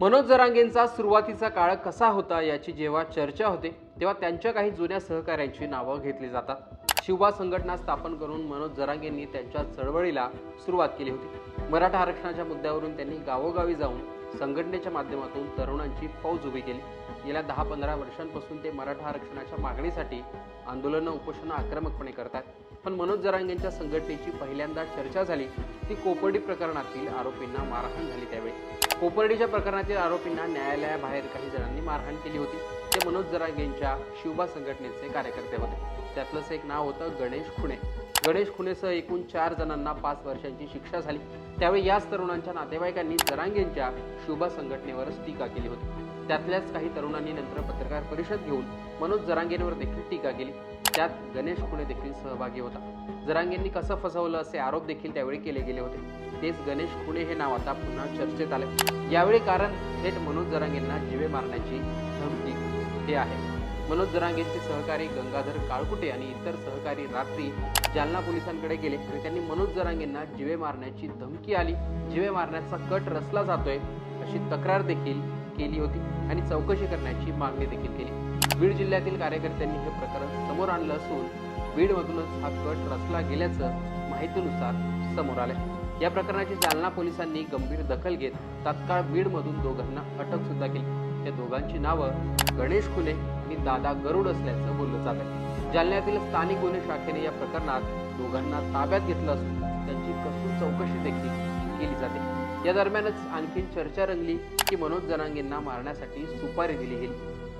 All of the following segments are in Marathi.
मनोज जरांगेंचा सुरुवातीचा काळ कसा होता याची जेव्हा चर्चा होते तेव्हा त्यांच्या काही जुन्या सहकाऱ्यांची नावं घेतली जातात. शिवबा संघटना स्थापन करून मनोज जरांगेंनी त्यांच्या चळवळीला सुरुवात केली होती. मराठा आरक्षणाच्या मुद्द्यावरून त्यांनी गावोगावी जाऊन संघटनेच्या माध्यमातून तरुणांची फौज उभी केली. गेल्या दहा पंधरा वर्षांपासून ते मराठा आरक्षणाच्या मागणीसाठी आंदोलनं उपोषणं आक्रमकपणे करतात. पण मनोज जरांगेंच्या संघटनेची पहिल्यांदा चर्चा झाली ती कोपर्डी प्रकरणातील आरोपींना मारहाण झाली त्यावेळी. कोपर्डीच्या प्रकरणातील आरोपींना न्यायालयाबाहेर काही जणांनी मारहाण केली होती. ते मनोज जरांगेंच्या शिवबा संघटनेचे कार्यकर्ते होते. त्यातलंच एक नाव होतं गणेश खुणे. गणेश खुणेसह एकूण चार जणांना पाच वर्षांची शिक्षा झाली. त्यावेळी याच तरुणांच्या नातेवाईकांनी जरांगेंच्या शुभा संघटनेवरच टीका केली होती. त्यातल्याच काही तरुणांनी नंतर पत्रकार परिषद घेऊन मनोज जरांगेंवर देखील टीका केली. त्यात गणेश खुणे देखील सहभागी होता. जरांगेंनी कसं फसवलं असे आरोप देखील त्यावेळी केले गेले होते. तेच गणेश खुणे हे नाव आता पुन्हा चर्चेत आले यावेळी कारण थेट मनोज जरांगेंना जिवे मारण्याची धमकी हे आहे. मनोज जरांगेंचे सहकारी गंगाधर काळकुटे आणि इतर सहकारी रात्री जालना पोलिसांकडे गेले आणि त्यांनी मनोज जरांगेंना जिवे मारण्याची धमकी आली. जिवे मारण्याचा कट रचला जातोय अशी तक्रार देखील केली होती आणि चौकशी करण्याची मागणी देखील केली. बीड जिल्ह्यातील कार्यकर्त्यांनी हे प्रकरण समोर आणलं असून बीडमधूनच हा कट रचला गेल्याचं माहितीनुसार समोर आले या प्रकरणाची जालना पोलिसांनी गंभीर दखल घेत तात्काळ बीडमधून दोघांना अटक सुद्धा केली. त्या दोघांची नावं गणेश खुले आणि दादा गरुड असल्याचं बोललं जात. आहे जालन्यातील स्थानिक गुन्हे शाखेने या प्रकरणात दोघांना ताब्यात घेतलं असून त्यांची कसून चौकशी देखील केली जाते. या दरम्यानच आणखी चर्चा रंगली की मनोज जनांगींना मारण्यासाठी सुपारी दिली गेली.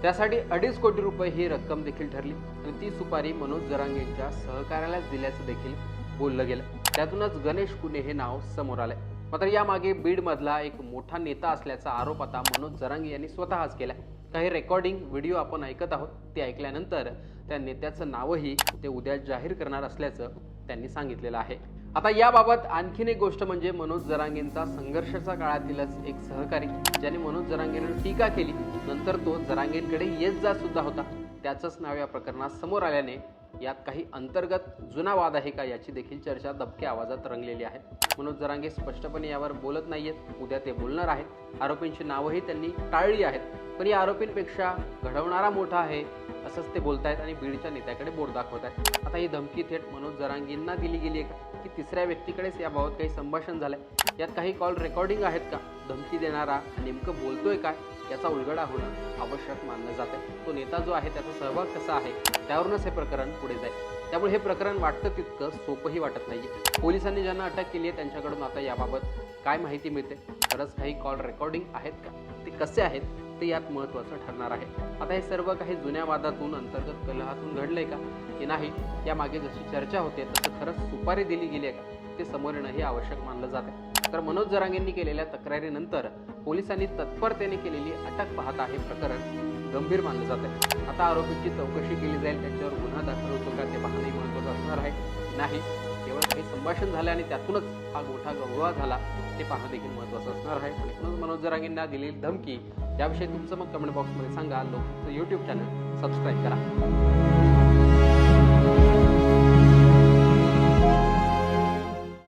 त्यासाठी अडीच कोटी रुपये ही रक्कम देखील ठरली आणि ती सुपारी मनोज जरांगेंच्या सहकार्यालाच दिल्याचं देखील बोललं गेलं. त्यातूनच गणेश कुने हे नाव समोर आलंय. मात्र यामागे बीडमधला एक मोठा नेता असल्याचा आरोप आता मनोज जरांगे यांनी स्वतःच केला काही रेकॉर्डिंग व्हिडिओ आपण ऐकत आहोत ते ऐकल्यानंतर त्या नेत्याचं नावही ते उद्या जाहीर करणार असल्याचं त्यांनी सांगितलेलं आहे. आता याबाबत आणखीन एक गोष्ट म्हणजे मनोज जरांगेंचा संघर्षाच्या काळातीलच एक सहकारी ज्याने मनोज जरांगेनं टीका केली. नंतर तो जरांगेंकडे येत जात सुद्धा होता. त्याचंच नाव या प्रकरणात समोर आल्याने यात काही अंतर्गत जुना वाद आहे का याची देखील चर्चा दबक्या आवाजात रंगलेली आहे. मनोज जरांगे स्पष्टपणे यावर बोलत नाहीयेत. उद्या ते बोलणार आहेत. आरोपींची नावंही त्यांनी टाळली आहेत. पण या आरोपींपेक्षा घडवणारा मोठा आहे असंच ते बोलतायत आणि बीडच्या नेत्याकडे बोट दाखवत आहेत आता ही धमकी थेट मनोज जरांगींना दिली गेली आहे का? की तिसऱ्या व्यक्तीकडेच याबाबत काही संभाषण झालंय. यात काही कॉल रेकॉर्डिंग आहेत का? धमकी देणारा नेमकं बोलतोय काय? याचा उलगडा होणं आवश्यक मानलं जात आहे तो नेता जो आहे त्याचा सहभाग कसा आहे? त्यावरूनच हे प्रकरण पुढे जाईल. त्यामुळे हे प्रकरण वाटतं तितकं सोपंही वाटत नाही पोलिसांनी ज्यांना अटक केली आहे त्यांच्याकडून आता याबाबत काय माहिती मिळते? खरंच काही कॉल रेकॉर्डिंग आहेत का? ते कसे आहेत? ते यात महत्त्वाचं ठरणार आहे. आता हे सर्व काही जुन्या वादातून अंतर्गत कलहातून घडलंय का? की नाही? यामागे जशी चर्चा होते तसं खरंच सुपारी दिली गेली आहे का? ते समोर येणं हे आवश्यक मानलं जाते तर मनोज जरांगेंनी केलेल्या तक्रारीनंतर पोलिसांनी तत्परतेने केलेली अटक पाहता हे प्रकरण गंभीर मानलं जाते आता आरोपीची चौकशी केली जाईल त्यांच्यावर गुन्हा दाखल होतो का ते पाहणंही महत्त्वाचं असणार आहे. नाही केवळ काही संभाषण झालं आणि त्यातूनच हा मोठा गौरवा झाला ते पाहणं देखील महत्त्वाचं असणार आहे. आणि म्हणून मनोज जरांगेंना दिलेली धमकी याविषयी तुमचं मग कमेंट बॉक्समध्ये सांगा. लोकचं यूट्यूब चॅनल सबस्क्राईब करा.